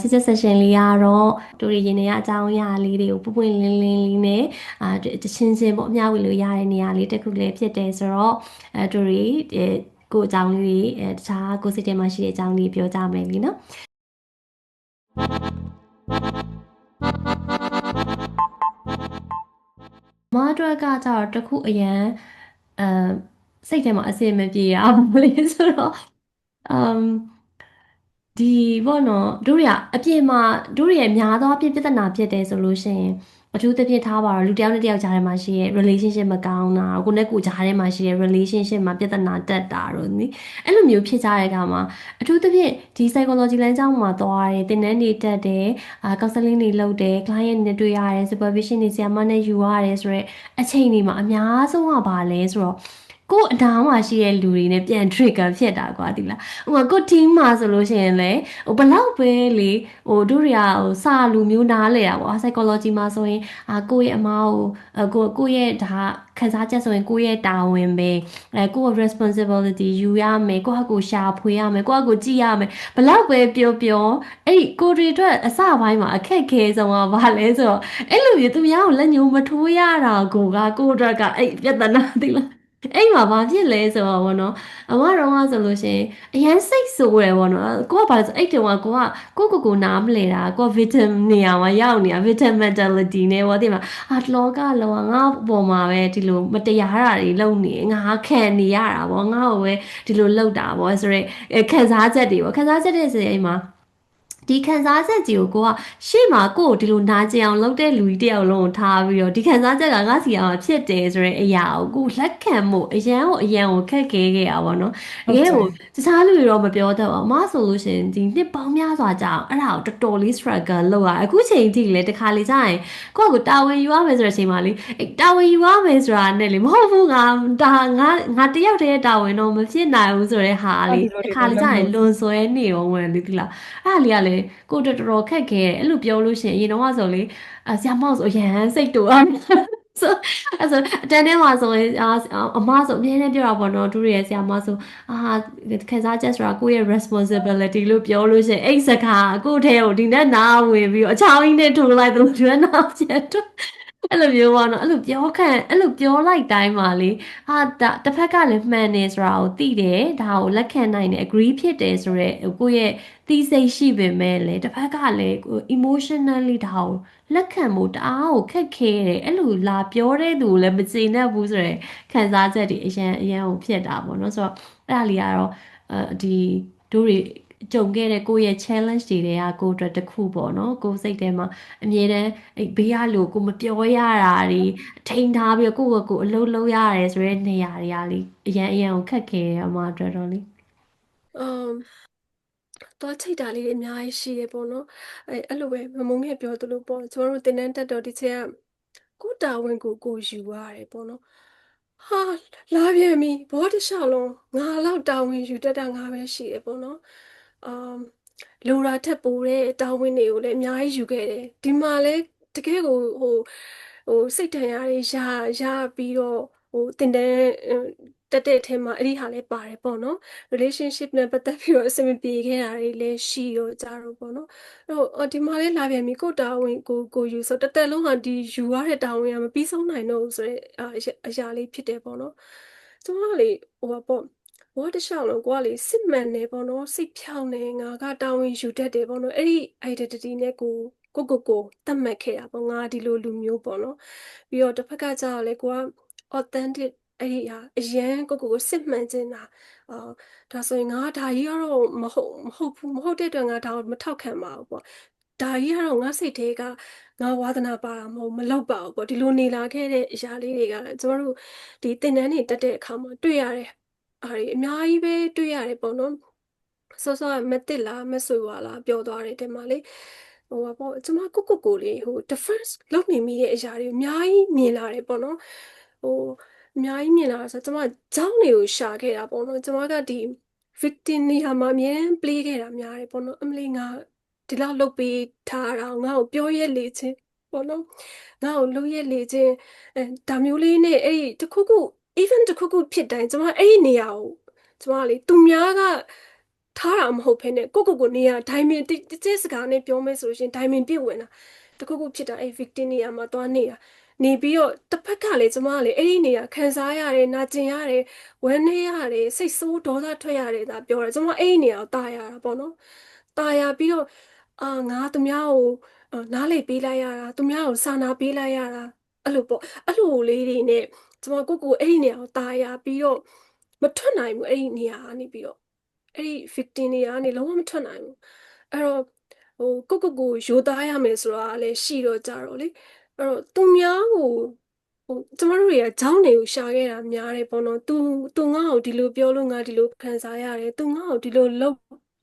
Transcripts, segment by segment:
ချစ်ချက် session လေးကတော့တူရီရင်တွေကအကြောင်းအရာလေးတွေကိုပွပွလင်းလင်းလေးနဲ့အာတချင်းချင်းပေါ့အမျှဝေလို့ရတဲ့နေရာလေးတစ်ခုလေးဖြစ်တယ်ဆိုတော့အဲတူရီကိုအကြောင်းလေးအဲတခြားကိုစိတ်ထဲမှာရှိတဲ့အကြောင်းလေးပြောကြမယ်လीနော်မအတွက်ကကြတော့တခုအရန်အဲစိတ်ထဲမှာအစင်မပြေရဘူးလေဆိုတော့အမ် ဒီဘောနော်တို့ရအပြင်မှာတို့ရများသောအပြင်ပြဿနာဖြစ်တယ်ဆိုလို့ရှိရင်အထူးသဖြင့်ထားပါတော့လူတစ်ယောက်နဲ့တစ်ယောက်ကြားထဲမှာရှိရဲ့ relationship မကောင်းတာကိုနဲ့ကိုကြားထဲမှာရှိရဲ့ relationship မှာပြဿနာတက်တာတော့နိအဲ့လိုမျိုးဖြစ်ကြတဲ့အခါမှာအထူးသဖြင့်ဒီ psychology လမ်းကြောင်းမှာသွားတယ်သင်တန်းတွေတက်တယ်အာ counseling တွေလုပ်တယ် client တွေတွေ့ရတယ် supervision တွေဆရာမနဲ့ယူရတယ်ဆိုတော့အချိန်တွေမှာအများဆုံးကဘာလဲဆိုတော့ ကို့အနားမှာရှိတဲ့လူတွေနဲ့ပြန် trigger ဖြစ်တာကွာဒီလားဥပမာကို team မှာဆိုလို့ရှိရင်လေဟိုဘလောက်ပဲလေဟိုတို့တွေကဟိုစာလူမျိုးနားလဲတာပေါ့ psychology မှာဆိုရင်အာကိုယ့်ရဲ့အမားကိုကိုကိုယ့်ရဲ့ဒါခံစားချက်ဆိုရင်ကိုယ့်ရဲ့တာဝန်ပဲအဲကိုယ့်ရဲ့ responsibility ယူရမယ်ကိုယ့်ဟာကိုယ်ရှာဖွေရမယ်ကိုယ့်ဟာကိုယ်ကြည့်ရမယ်ဘလောက်ပဲပြောပြောအဲ့ဒီကိုတွေအတွက်အစပိုင်းမှာအခက်ခဲဆုံးကဘာလဲဆိုတော့အဲ့လိုမျိုးသူများကိုလက်ညှိုးမထိုးရတာကိုကကိုယ့်အတွက်ကအဲ့ပြဿနာသိလား အဲ့မှာဘာဖြစ်လဲဆိုတော့ဗောနော်အမတော်ကဆိုလို့ရှိရင်အရန်စိတ်ဆိုးတယ်ဗောနော်ကိုကဘာလဲဆိုအဲ့တုန်းကကိုကကိုကိုကိုနားမလဲတာကိုက victim နေရာမှာရောက်နေတာ victim mentality နဲ့ဗောဒီမှာအာလောကလောကငါ့ပေါ်မှာပဲဒီလိုမတရားတာတွေလုပ်နေငါခံနေရတာဗောငါ့ကိုပဲဒီလိုလုပ်တာဗောဆိုရဲခံစားချက်တွေဗောခံစားချက်တွေဆိုရင်အိမ်မှာ ဒီခံစားချက်ကြီးကိုကိုကရှေ့မှာကိုကိုဒီလိုနာကျင်အောင်လုပ်တဲ့လူကြီးတယောက်လုံးကိုထားပြီးတော့ဒီခံစားချက်ကငါစီအောင်ဖြစ်တယ်ဆိုတဲ့အရာကိုကိုလက်ခံမှုအရန်ကိုအရန်ကိုခက်ခဲခဲ့ရပါတော့။တကယ်ကိုတခြားလူတွေတော့မပြောတတ်ပါဘူး။မဆိုလို့ရှိရင်ဒီနှစ်ပေါင်းများစွာကြာအောင်အဲ့ဒါကိုတော်တော်လေး struggle လုပ်ရအခုချိန်ထိလေတခါလေကြာရင်ကိုကကိုတာဝန်ယူရမယ်ဆိုတဲ့အချိန်မှာလေတာဝန်ယူရမယ်ဆိုတာနဲ့လေမဟုတ်ဘူးငါဒါငါငါတယောက်တည်းတာဝန်တော့မဖြစ်နိုင်ဘူးဆိုတဲ့ဟာလေတခါလေကြာရင်လွန်ဆွဲနေအောင်ဝင်လေဒီလားအဲ့ဒါလေးကလေကိုတော်တော်ခက်ခဲတယ်အဲ့လိုပြောလို့ရှိရင်အရင်တော့ဆိုလေဆရာမောက်ဆိုအရန်စိတ်တူအောင်ဆိုအဲ့ဆိုအတန်းထဲမှာဆိုရင်အမဆိုအမြဲတမ်းပြောတာပေါ့နော်သူရဲ့ဆရာမဆိုအာခံစားချက်ဆိုတာကိုယ့်ရဲ့ responsibility လို့ပြောလို့ရှိရင်အဲ့စကားကိုယ့်ထဲကိုဒီနဲ့နားဝင်ပြီးတော့အချောင်းကြီးနဲ့ထိုးလိုက်တယ်ကျွမ်းနာချက်တော့ အဲ့လိုမျိုးပေါ့နော်အဲ့လိုပြောခံအဲ့လိုပြောလိုက်တိုင်းမှာလေဟာတစ်ဖက်ကလည်းမှန်နေဆိုတာကိုသိတယ်ဒါကိုလက်ခံနိုင်တယ် agree ဖြစ်တယ်ဆိုတော့ကိုယ့်ရဲ့သိစိတ်ရှိပေမဲ့လေတစ်ဖက်ကလည်းကို emotionally ဒါကိုလက်ခံဖို့တအားကိုခက်ခဲတယ်အဲ့လိုလာပြောတဲ့သူကိုလည်းမကျေနပ်ဘူးဆိုရယ်ခံစားချက်တွေအရန်အရန်ကိုဖြစ်တာပေါ့နော်ဆိုတော့အဲ့ဒါလေးကတော့အဲဒီတို့တွေ ကြုံခဲ့တဲ့ကိုယ့်ရဲ့ challenge တွေတွေကကိုယ့်အတွက်တစ်ခုပေါ့နော်ကိုယ်စိတ်ထဲမှာအမြဲတမ်းအဲ့ဘေးကလူကိုမပြောရတာတွေထိန်းထားပြီးကိုယ့်ကိုယ်ကိုအလုပ်လုပ်ရတယ်ဆိုတဲ့နေရာတွေကလေအရန်အရန်ကိုခက်ခဲတယ်အမအတွက်တော့လေအမ်သွားချိတ်တာလေးတွေအများကြီးရှိတယ်ပေါ့နော်အဲအဲ့လိုပဲမမုံငယ်ပြောသလိုပေါ့ကျွန်တော်တို့တင်တန်းတက်တော့ဒီချက်ကကိုတာဝန်ကိုကိုယူရတယ်ပေါ့နော်ဟာလာပြန်ပြီဘောတခြားလုံးငါလောက်တာဝန်ယူတတ်တာငါပဲရှိတယ်ပေါ့နော် အမ်လိုရာထက်ပိုတဲ့တာဝန်တွေကိုလည်းအများကြီးယူခဲ့တယ်ဒီမှာလဲတကယ်ကိုဟိုဟိုစိတ်ထန်ရတွေရရပြီးတော့ဟိုတင်တန်းတက်တဲ့အထဲမှာအဲ့ဒီဟာလည်းပါတယ်ပေါ့နော် relationship နဲ့ပတ်သက်ပြီးတော့အဆင်မပြေခဲ့တာတွေလည်းရှိရောကြတော့ပေါ့နော်အဲ့တော့ဒီမှာလည်းလာပြန်ပြီကိုတာဝန်ကိုကိုယူဆိုတသက်လုံးဟာဒီယူရတဲ့တာဝန်ကမပြီးဆုံးနိုင်တော့ဘူးဆိုတဲ့အရာလေးဖြစ်တယ်ပေါ့နော်ကျွန်တော်ကလေဟိုပေါ့ ဘောတခြားလုံးကိုကလေစစ်မှန်နေပေါ့နော်စိတ်ဖြောင်းနေငါကတာဝန်ယူတတ်တယ်ပေါ့နော်အဲ့ဒီ identity နဲ့ကိုကိုကိုကိုတတ်မှတ်ခဲ့တာပေါ့ငါဒီလိုလူမျိုးပေါ့နော်ပြီးတော့တစ်ဖက်ကကြာလေကိုက authentic အဲ့ဒီဟာအရန်ကိုကိုကိုစစ်မှန်ခြင်းတာအော်ဒါဆိုရင်ငါဒါကြီးကတော့မဟုတ်မဟုတ်ဘူးမဟုတ်တဲ့အတွက်ငါဒါကိုမထောက်ခံပါဘူးပေါ့ဒါကြီးကတော့ငါစိတ်ထဲကငါဝါသနာပါတာမဟုတ်မလောက်ပါဘူးပေါ့ဒီလိုနေလာခဲ့တဲ့အရာလေးတွေကကျွန်တော်တို့ဒီသင်တန်းတွေတက်တဲ့အခါမှာတွေ့ရတယ် အားဒီအများကြီးပဲတွေ့ရတယ်ပေါ့နော်စောစောမတစ်လားမဆွေပါလားပြောသွားတယ်တဲ့မှာလေဟိုပါပေါ့ကျွန်မကိုကိုကိုလေးဟို difference လုပ်နေမိတဲ့အရာတွေအများကြီးမြင်လာတယ်ပေါ့နော်ဟိုအများကြီးမြင်လာဆိုကျွန်မကြောင်းတွေကိုရှာခဲ့တာပေါ့နော်ကျွန်မကဒီ victim နေရာမှာအများကြီး play ခဲ့တာများတယ်ပေါ့နော်အမလီငါဒီလောက်လုပ်ပေးထားတာငါ့ကိုပြောရဲလေချင်းပေါ့နော်ငါ့ကိုလုပ်ရဲလေချင်းအဲဒါမျိုးလေးနဲ့အဲ့ဒီတခုခု even တခုခုဖြစ်တိုင်းကျွန်မအဲ့ဒီနေရာကိုကျွန်မလေသူများကထားတာမဟုတ်ဘဲနဲ့ကိုကိုကိုနေရဒိုင်မင်တစ်တစ်စကားနဲ့ပြောမယ်ဆိုလို့ရှရင်ဒိုင်မင်ပြည့်ဝင်တာတခုခုဖြစ်တာအဲ့ victim နေရာမှာသွားနေတာနေပြီးတော့တစ်ဖက်ကလည်းကျမကလည်းအဲ့ဒီနေရာခံစားရတယ်နာကျင်ရတယ်ဝမ်းနည်းရတယ်စိတ်ဆိုးဒေါသထွက်ရတယ်ဒါပြောတယ်ကျမအဲ့ဒီနေရာကိုတာရတာပေါ့နော်တာရပြီးတော့အာငါသူများကိုအာနားလေပေးလိုက်ရတာသူများကိုစာနာပေးလိုက်ရတာအဲ့လိုပေါ့အဲ့လိုလေးတွေနဲ့ ကျွန်မကိုကိုအဲ့ဒီနေရာကိုตายရပြီးတော့မထွက်နိုင်ဘူးအဲ့ဒီနေရာကနေပြီးတော့အဲ့ဒီ victim နေရာကနေလုံးဝမထွက်နိုင်ဘူးအဲ့တော့ဟိုကိုကိုကိုယူသားရမယ်ဆိုတာလည်းရှိတော့ကြတော့လေအဲ့တော့သူများကိုဟိုကျမတို့တွေကเจ้าနေကိုရှာခဲ့တာများတယ်ပေါ့နော်သူသူငါ့ကိုဒီလိုပြောလို့ငါဒီလိုခံစားရတယ်သူငါ့ကိုဒီလိုလှုပ်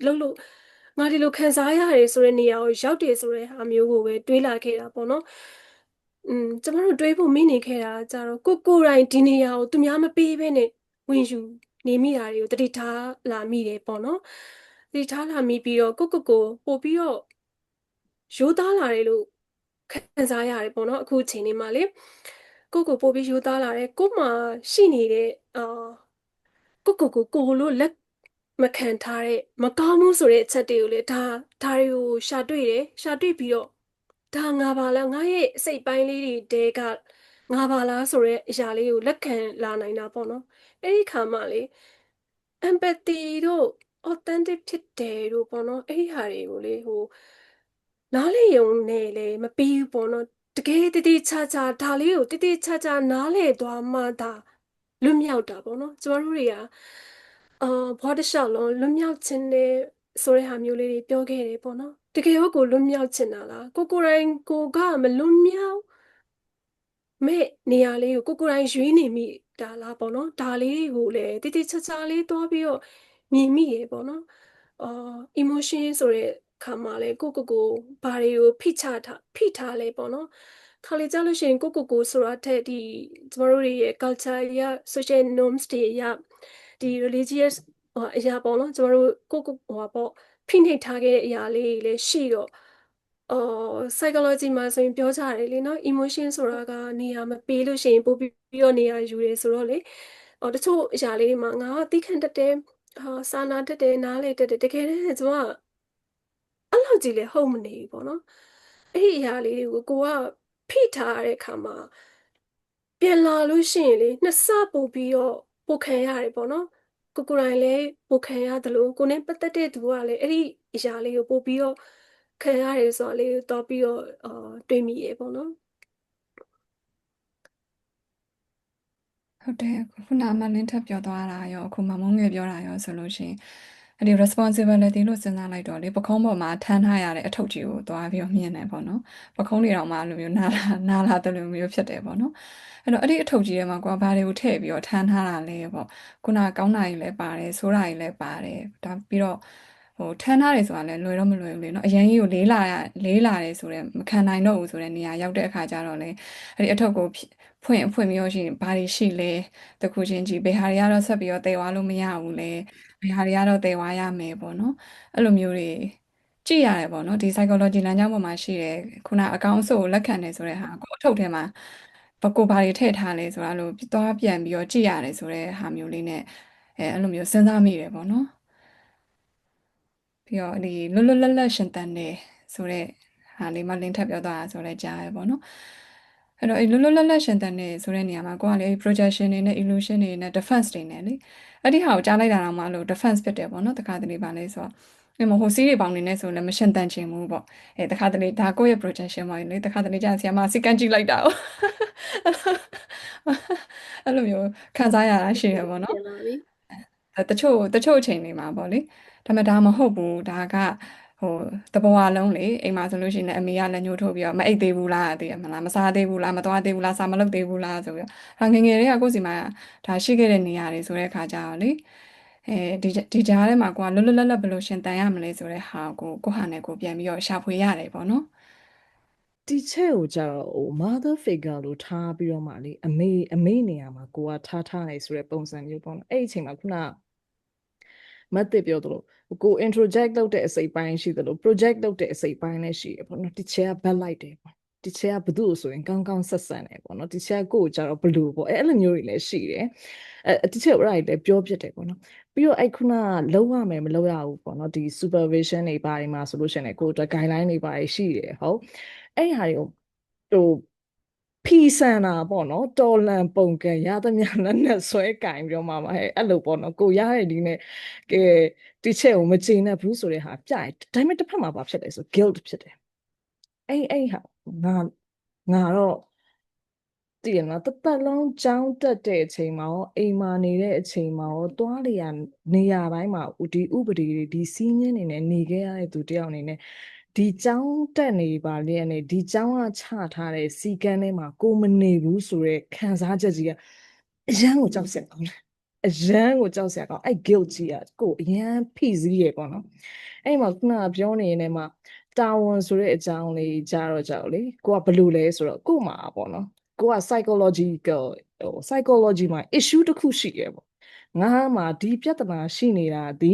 လှုပ်လို့ငါဒီလိုခံစားရတယ်ဆိုတဲ့နေရာကိုရောက်တယ်ဆိုတဲ့ဟာမျိုးကိုပဲတွေးလာခဲ့တာပေါ့နော် อืมကျမတို့တွေးဖို့မိနေခဲ့တာကြတော့ကိုကိုယ်တိုင်ဒီနေရာကိုသူများမပေးဘဲနဲ့ဝင်ယူနေမိတာတွေကိုတတိထားလာမိတယ်ပေါ့နော်တတိထားလာမိပြီးတော့ကိုကိုကိုပို့ပြီးတော့ရိုးသားလာတယ်လို့ခံစားရတယ်ပေါ့နော်အခုအချိန်လေးမှာလေကိုကိုပို့ပြီးရိုးသားလာတယ်ကို့မှာရှိနေတဲ့အာကိုကိုကိုကိုလို့လက်မခံထားတဲ့မကောင်းမှုဆိုတဲ့အချက်တွေကိုလေဒါဒါတွေကိုရှာတွေ့တယ်ရှာတွေ့ပြီးတော့ ဒါငါပါလားငါရဲ့စိတ်ပိုင်းလေးတွေတဲကငါပါလားဆိုတဲ့အရာလေးကိုလက်ခံလာနိုင်တာပေါ့နော်အဲ့ဒီခါမှလေ empathy တို့ authentic ဖြစ်တယ်တို့ပေါ့နော်အဲ့ဒီဟာတွေကိုလေဟိုနားလေယုံနဲ့လေမပြီးဘူးပေါ့နော်တကယ်တတိချာချာဒါလေးကိုတတိချာချာနားလေသွားမှဒါလွတ်မြောက်တာပေါ့နော်ကျမတို့တွေကအာဘောတစ်လျှောက်လုံးလွတ်မြောက်ခြင်းနဲ့ ဆိုတဲ့ဟာမျိုးလေးတွေပြောခဲ့တယ်ပေါ့နော်တကယ်ရောကိုလွတ်မြောက်ခြင်းတာလားကိုကိုယ်တိုင်ကိုကမလွတ်မြောက်မဲ့နေရာလေးကိုကိုကိုယ်တိုင်ရွေးနေမိတာလားပေါ့နော်ဒါလေးကိုလည်းတိတိကျကျလေးသွားပြီးတော့မြင်မိရေပေါ့နော်အာ emotion ဆိုတဲ့ခါမှာလဲကိုကိုကိုဘာတွေကိုဖိချထားဖိထားလဲပေါ့နော်ခါလေကြလို့ရှိရင်ကိုကိုကိုဆိုတာတဲ့ဒီကျမတို့ရဲ့ culture ရ social norms တွေရဒီ religious ဟို အရာပေါ့နော်ကျမတို့ကိုကိုဟိုပါပေါ့ဖိနှိပ်ထားခဲ့တဲ့အရာလေးတွေလည်းရှိတော့အော် psychology မှာဆိုရင်ပြောကြတယ်လေနော် emotion ဆိုတာကနေရာမပေးလို့ရှိရင်ပို့ပြီးတော့နေရာယူတယ်ဆိုတော့လေအော်တချို့အရာလေးတွေမှာငါကသိခံတတ်တယ်ဟာစာနာတတ်တယ်နားလေတတ်တယ်တကယ်တည်းကျမကအဲ့လောက်ကြီးလေဟုတ်မနေဘူးပေါ့နော်အဲ့ဒီအရာလေးတွေကိုကိုကဖိထားရတဲ့အခါမှာပြန်လာလို့ရှိရင်လေနှစ်ဆပို့ပြီးတော့ပို့ခံရတယ်ပေါ့နော် ကိုကိုယ်တိုင်လည်းပို့ခံရတယ်လို့ကိုနဲ့ပတ်သက်တဲ့သူကလည်းအဲ့ဒီအရာလေးကိုပို့ပြီးတော့ခံရတယ်ဆိုတော့လေတော့ပြီးတော့အာတွေးမိရေပေါ့နော်ဟုတ်တယ်ခုနအမလင်းထပ်ပြောသွားတာရောအခုမမုံငယ်ပြောတာရောဆိုလို့ရှိရင် အဲ့ဒီ responsibility လို့စဉ်းစားလိုက်တော့လေပခုံးပေါ်မှာထမ်းထားရတဲ့အထုပ်ကြီးကိုသွားပြီးတော့မြင်တယ်ပေါ့နော်ပခုံးတွေတော့မှလိုမျိုးနားလာနားလာတယ်လို့မျိုးဖြစ်တယ်ပေါ့နော်အဲ့တော့အဲ့ဒီအထုပ်ကြီးထဲမှာကိုကဘာတွေကိုထည့်ပြီးတော့ထမ်းထားတာလဲပေါ့ခုနကောင်းတာကြီးလည်းပါတယ်ဆိုးတာကြီးလည်းပါတယ်ဒါပြီးတော့ဟိုထမ်းထားတယ်ဆိုတာလည်းလွယ်တော့မလွယ်ဘူးလေနော်အရင်ကြီးကိုလေးလာရလေးလာတယ်ဆိုတော့မခံနိုင်တော့ဘူးဆိုတဲ့နေရာရောက်တဲ့အခါကျတော့လေအဲ့ဒီအထုပ်ကိုဖွင့်ဖွင့်ပြီးတော့ရှိရင်ဘာတွေရှိလဲတခုချင်းကြည့်ဘယ်ဟာတွေကတော့ဆက်ပြီးတော့တည်သွားလို့မရဘူးလေ ဘယ်ဟာတွေကတော့တည်သွားရမယ်ပေါ့နော်အဲ့လိုမျိုးတွေကြည့်ရတယ်ပေါ့နော်ဒီ psychology လမ်းကြောင်းပေါ်မှာရှိတယ်ခုနအကောင့်အဆိုးကိုလက်ခံတယ်ဆိုတဲ့ဟာကိုအထုပ်ထဲမှာဘကိုဘာတွေထည့်ထားလဲဆိုတာလို့သွားပြန်ပြီးတော့ကြည့်ရတယ်ဆိုတဲ့ဟာမျိုးလေးနဲ့အဲအဲ့လိုမျိုးစဉ်းစားမိတယ်ပေါ့နော်ပြီးတော့ဒီလွတ်လွတ်လပ်လပ်ရှင်သန်တယ်ဆိုတဲ့ဟာလေးမှလင်းထပ်ပြောသွားတာဆိုလဲကြားရပေါ့နော်အဲ့တော့အဲ့လွတ်လွတ်လပ်လပ်ရှင်သန်နေဆိုတဲ့နေရာမှာကိုကလေ projection တွေနဲ့ illusion တွေနဲ့ defense တွေနဲ့လေ အဲ့ဒီဟာကိုကြားလိုက်တာတော့မှလို့ defense ဖြစ်တယ်ပေါ့နော်တခါတလေပါလဲဆိုတော့အဲမဟိုစီးတွေပေါင်းနေနေဆိုလည်းမရှင်သန်ချင်ဘူးပေါ့အဲတခါတလေဒါကိုယ့်ရဲ့ projection ပါလေတခါတလေကြာဆီယမစီကန်ကြည့်လိုက်တာ哦အဲ့လိုမျိုးခံစားရတာရှိရပေါ့နော်ပြန်လာပြီအဲတချို့တချို့အချိန်တွေမှာပေါ့လေဒါပေမဲ့ဒါမဟုတ်ဘူးဒါက ဟိုတဘဝလုံးလေအိမ်မှာဆိုလို့ရှိရင်လည်းအမေကလည်းညှို့ထုတ်ပြီးတော့မအိပ်သေးဘူးလားသိရမလားမစားသေးဘူးလားမသွားသေးဘူးလားစာမလုပ်သေးဘူးလားဆိုပြီးတော့ဒါငယ်ငယ်လေးကကိုယ့်စီမှာဒါရှိခဲ့တဲ့နေရာတွေဆိုတဲ့အခါကျတော့လေအဲဒီဒီကြားထဲမှာကိုကလွတ်လွတ်လပ်လပ်ဘယ်လိုရှင်တန်ရမလဲဆိုတဲ့ဟာကိုကိုဟာနဲ့ကိုပြန်ပြီးတော့ရှာဖွေရတယ်ပေါ့နော်ဒီချက်ကိုကြတော့ဟို mother figure လို့ထားပြီးတော့မှလေအမေအမေနေရာမှာကိုကထားထားနေဆိုတဲ့ပုံစံမျိုးပေါ့နော်အဲ့ဒီအချိန်မှာခုနက မတ်တစ်ပြောသလိုကို introject လုပ်တဲ့အစိတ်ပိုင်းရှိသလို project လုပ်တဲ့အစိတ်ပိုင်းလည်းရှိရပေါ့နော်ဒီချက်က back light တယ်ပေါ့ဒီချက်ကဘသူ့ကိုဆိုရင်ကောင်းကောင်းဆက်ဆံတယ်ပေါ့နော်ဒီချက်ကကိုယ့်ကိုကြတော့ဘလူပေါ့အဲအဲ့လိုမျိုးတွေလည်းရှိတယ်အဲဒီချက်အဲ့ဒါတွေလည်းပြောပြတယ်ပေါ့နော်ပြီးတော့အဲ့ခုနလုံးဝမယ်မလုံးရဘူးပေါ့နော်ဒီ supervision တွေဘာတွေမှာဆိုလို့ရှိရင်လည်းကိုယ့်အတွက် guideline တွေဘာတွေရှိတယ်ဟုတ်အဲ့ဟာတွေကိုဟို ဖီဆန်တာပေါ့နော်တော်လန်ပုံကံရသမျှလက်နဲ့ဆွဲကင်ပြီးတော့မှမဟဲ့အဲ့လိုပေါ့နော်ကိုရတဲ့ဒီနဲ့ကဲဒီချက်ကိုမကျေနပ်ဘူးဆိုတဲ့ဟာပြရင်ဒါပေမဲ့တစ်ဖက်မှာဘာဖြစ်လဲဆို guilt ဖြစ်တယ်အဲ့အဲ့ဟာငါငါတော့တည်ရနော်တစ်သက်လုံးကြောင်းတက်တဲ့အချိန်မှာရောအိမ်မှာနေတဲ့အချိန်မှာရောသွားလျာနေရာတိုင်းမှာဒီဥပဒေတွေဒီစီးညင်းနေနဲ့နေခဲ့ရတဲ့သူတယောက်အနေနဲ့ ဒီကြောင်းတက်နေပါလေနဲ့ဒီကြောင်းကချထားတဲ့စီကန်းထဲမှာကိုမနေဘူးဆိုရဲခံစားချက်ကြီးကအရန်ကိုကြောက်စရာကောင်းတယ်အရန်ကိုကြောက်စရာကောင်းအဲ့ guilt ကြီးကကိုအရန်ဖိစီးရပေါ့နော်အဲ့မှာခုနကပြောနေနေမှာတာဝန်ဆိုတဲ့အကြောင်းလေးကြားတော့ကြောက်လေကိုကဘယ်လိုလဲဆိုတော့ကို့မှာပေါ့နော်ကိုက psychological ဟို psychology မှာ issue တစ်ခုရှိရပေါ့ ငါမှာဒီပြဿနာရှိနေတာဒီ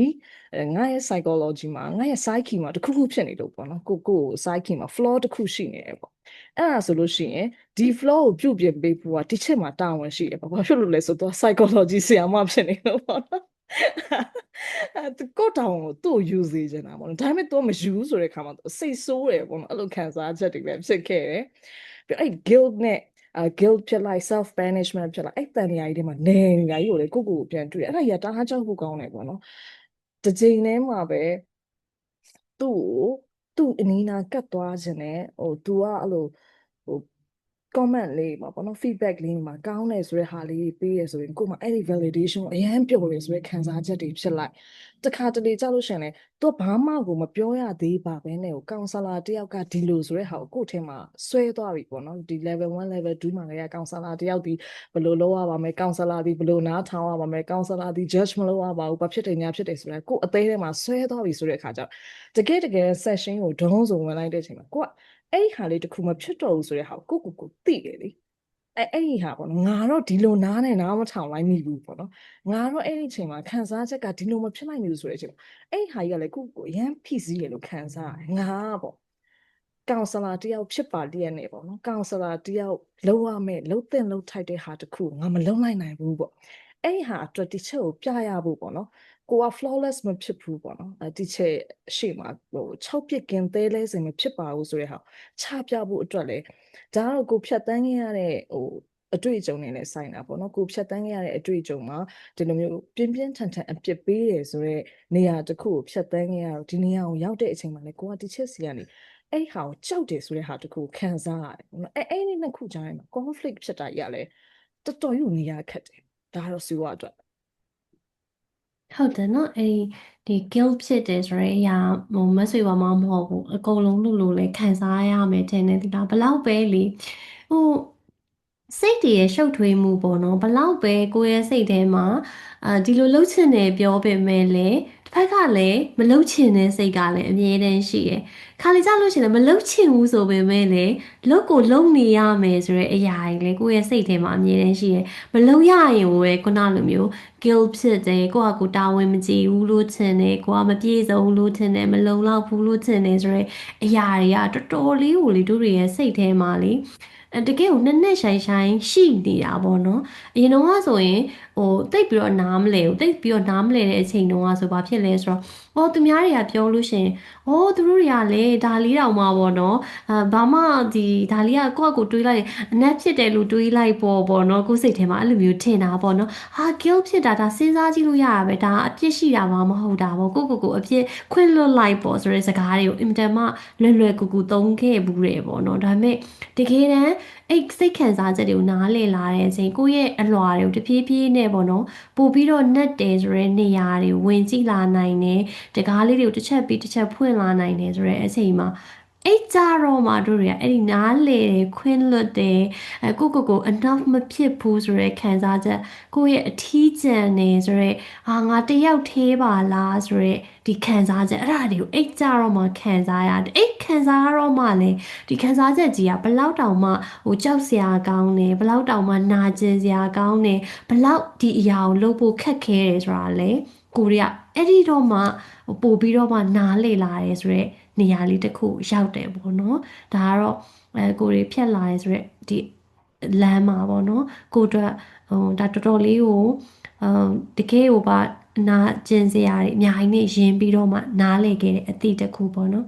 အဲငါရဲ့ psychology မှာငါရဲ့ psyche မှာတစ်ခုခုဖြစ်နေလို့ပေါ့နော်ကိုကို psyche မှာ flaw တစ်ခုရှိနေတယ်ပေါ့အဲ့ဒါဆိုလို့ရှိရင်ဒီ flaw ကိုပြုတ်ပြပေးဖို့ကတစ်ချက်မှာတာဝန်ရှိတယ်ပေါ့ဘာဖြစ်လို့လဲဆိုတော့ psychology ဆရာမဖြစ်နေလို့ပေါ့နော်အဲသူကိုတောင်ကိုသူ့ကိုယူစေချင်တာပေါ့နော်ဒါပေမဲ့သူကမယူဘူးဆိုတဲ့ခါမှာသူစိတ်ဆိုးတယ်ပေါ့နော်အဲ့လိုခံစားချက်တွေလည်းဖြစ်ခဲ့တယ်ပြီးအဲ့ guilt နဲ့အာ guilt ဖြစ်လိုက် self punishment ဖြစ်လိုက်အဲ့တန်ရာကြီးတွေမှာနေနေတာကြီးကိုလေကိုကိုကိုပြန်တွေ့တယ်အဲ့ဒါကြီးကတအားကြောက်ဖို့ကောင်းတယ်ပေါ့နော်တစ်ချိန်တည်းမှာပဲသူ့ကိုသူ့အနီးနားကတ်သွားခြင်းနဲ့ဟို तू ကအဲ့လိုဟို comment လေးမှာပေါ့နော် feedback လေးမှာကောင်းတယ်ဆိုတဲ့ဟာလေးပေးရဆိုရင်ကိုယ်မှာအဲ့ဒီ validation ကိုအရန်ပျော်တယ်ဆိုတဲ့ခံစားချက်တွေဖြစ်လိုက်တခါတလေကြောက်လို့ရှရင်လေသူဘာမှကိုမပြောရသေးပါပဲနဲ့ကိုကောင်ဆလာတယောက်ကဒီလိုဆိုတဲ့ဟာကိုကိုယ့်ထဲမှာဆွဲသွားပြီပေါ့နော်ဒီ level 1 level 2မှာလည်းကောင်ဆလာတယောက်ဒီဘယ်လိုလုပ်ရပါမလဲကောင်ဆလာဒီဘယ်လိုနားထောင်ရပါမလဲကောင်ဆလာဒီ judge မလုပ်ရပါဘူးဘာဖြစ်တယ်ညာဖြစ်တယ်ဆိုတော့ကိုယ့်အသေးထဲမှာဆွဲသွားပြီဆိုတဲ့အခါကျတော့တကယ်တကယ် session ကိုဒုံးစုံဝင်လိုက်တဲ့အချိန်မှာကိုက အဲ့ဒီဟာလေးတစ်ခုမဖြစ်တော့ဘူးဆိုတဲ့ဟာကိုကိုကိုသိတယ်လေအဲ့အဲ့ဒီဟာပေါ့နော်ငါတော့ဒီလိုနားနဲ့နားမထောင်လိုက်မိဘူးပေါ့နော်ငါတော့အဲ့ဒီအချိန်မှာခံစားချက်ကဒီလိုမဖြစ်နိုင်ဘူးဆိုတဲ့အချိန်မှာအဲ့ဒီဟာကြီးကလည်းကိုကိုအရန်ဖိစီးရလို့ခံစားရတယ်ငါပေါ့ကောင်ဆလာတယောက်ဖြစ်ပါလျက်နေပေါ့နော်ကောင်ဆလာတယောက်လုံးဝမဲ့လုံးတဲ့လုံးထိုက်တဲ့ဟာတစ်ခုငါမလုံးလိုက်နိုင်ဘူးပေါ့အဲ့ဒီဟာအတွက်တစ်ချက်ကိုပြရဖို့ပေါ့နော် ကိုက flawless မဖြစ်ဘူးပေါ့နော်အဲဒီချက်ရှေ့မှာဟို6ပြစ်ကင်သေးလဲစင်မဖြစ်ပါဘူးဆိုတဲ့ဟာချပြဖို့အတွက်လေဒါကတော့ကိုဖြတ်တန်းခဲ့ရတဲ့ဟိုအတွေ့အကြုံတွေနဲ့ဆိုင်တာပေါ့နော်ကိုဖြတ်တန်းခဲ့ရတဲ့အတွေ့အကြုံမှာဒီလိုမျိုးပြင်းပြင်းထန်ထန်အပြစ်ပေးတယ်ဆိုတော့နေရာတစ်ခုကိုဖြတ်တန်းခဲ့ရတော့ဒီနေရာကိုရောက်တဲ့အချိန်မှာလေကိုကဒီချက်စီကနေအဲ့ဟာကိုကြောက်တယ်ဆိုတဲ့ဟာတစ်ခုခံစားရတယ်ပေါ့နော်အဲ့အဲ့ဒီနှစ်ခုကြားထဲမှာ conflict ဖြစ်တာကြီးကလည်းတော်တော်ယူနေရခက်တယ်ဒါကတော့စီဝါအတွက် ဟုတ်တယ်နော်အဲ့ဒီ guilt ဖြစ်တယ်ဆိုရဲအရာဟိုမဆွေပါမမဟုတ်ဘူးအကုန်လုံးလူလူလည်းခံစားရမယ်ထင်တယ်ဒီလားဘလောက်ပဲလေဟိုစိတ်တည်းရဲ့ရှုပ်ထွေးမှုပေါ့နော်ဘလောက်ပဲကိုယ့်ရဲ့စိတ်ထဲမှာအာဒီလိုလှုပ်ချင်တယ်ပြောပေမဲ့လည်းတစ် ဖက်ကလည်းမလှုပ်ချင်တဲ့စိတ်ကလည်းအမြဲတမ်းရှိတယ်ခါလေကြလို့ရှိရင်မလှုပ်ချင်ဘူးဆိုပေမဲ့လည်းလှုပ်ကိုလှုပ်နေရမယ်ဆိုတဲ့အရာကြီးလည်းကိုယ့်ရဲ့စိတ်ထဲမှာအမြဲတမ်းရှိတယ်မလှုပ်ရရင်ဝယ်ခုနလိုမျိုး guilt ဖြစ်တယ်ကိုယ့်ဟာကိုယ်တာဝန်မကြည့်ဘူးလို့ထင်တယ်ကိုကမပြည့်စုံလို့ထင်တယ်မလုံလောက်ဘူးလို့ထင်တယ်ဆိုရဲအရာတွေကတော်တော်လေးကိုလေတို့တွေရဲ့စိတ်ထဲမှာလေ အဲတကယ်ကိုနှစ်နှစ်ဆိုင်ဆိုင်ရှိနေတာပေါ့နော်အရင်တော့ဆိုရင်ဟိုတိတ်ပြီးတော့နားမလဲဘူးတိတ်ပြီးတော့နားမလဲတဲ့အချိန်တုန်းကဆိုဘာဖြစ်လဲဆိုတော့ဟောသူများတွေကပြောလို့ရှိရင်ဟောသူတို့တွေကလေဒါလေးတောင်မှပေါ့နော်အာဘာမှဒီဒါလေးကကိုယ့်အကိုတွေးလိုက်အနက်ဖြစ်တယ်လို့တွေးလိုက်ပေါ့ပေါ့နော်ကိုယ်စိတ်ထဲမှာအဲ့လိုမျိုးထင်တာပေါ့နော်ဟာ guilt ဖြစ်တာဒါစဉ်းစားကြည့်လို့ရတာပဲဒါအပြစ်ရှိတာမှမဟုတ်တာပေါ့ကိုယ့်ကိုယ်ကိုအပြစ်ခွင့်လွတ်လိုက်ပေါ့ဆိုတဲ့စကားတွေကိုအင်တန်မှလွယ်လွယ်ကူကူသုံးခဲ့ဘူးတယ်ပေါ့နော်ဒါပေမဲ့တကယ်တမ်းအဲ့စိတ်ခံစားချက်တွေကိုနားလည်လာတဲ့အချိန်ကိုယ့်ရဲ့အလွာတွေကိုတဖြည်းဖြည်းနဲ့ပေါ့နော်ပို့ပြီးတော့နှက်တယ်ဆိုတဲ့နေရာတွေဝင်ကြည့်လာနိုင်တယ်တကားလေးတွေကိုတစ်ချက်ပြီးတစ်ချက်ဖွင့်လာနိုင်တယ်ဆိုတဲ့အချိန်မှာ အဲ့ကြတော့မှတို့တွေကအဲ့ဒီနားလေတယ်ခွင်းလွတ်တယ်အဲကိုကိုကို enough မဖြစ်ဘူးဆိုရဲခံစားချက်ကိုယ့်ရဲ့အထီးကျန်နေဆိုရဲဟာငါတယောက်သေးပါလားဆိုရဲဒီခံစားချက်အဲ့ဒါတွေကိုအိတ်ကြတော့မှခံစားရတယ်အိတ်ခံစားတော့မှလည်းဒီခံစားချက်ကြီးကဘလောက်တောင်မှဟိုကြောက်စရာကောင်းတယ်ဘလောက်တောင်မှနာကျင်စရာကောင်းတယ်ဘလောက်ဒီအရာကိုလုပ်ဖို့ခက်ခဲတယ်ဆိုတာလေကိုရီးယားအဲ့ဒီတော့မှပို့ပြီးတော့မှနားလေလာတယ်ဆိုရဲ နေရာလေးတစ်ခုရောက်တယ်ပေါ့နော်ဒါကတော့အဲကိုရီဖြတ်လာရဲဆိုရက်ဒီလမ်းမှာပေါ့နော်ကိုအတွက်ဟိုဒါတော်တော်လေးကိုအမ်တကယ်ကိုပါနာကျင်စရာတွေအများကြီးနဲ့ယဉ်ပြီးတော့မှနားလေခဲ့တဲ့အသည့်တစ်ခုပေါ့နော်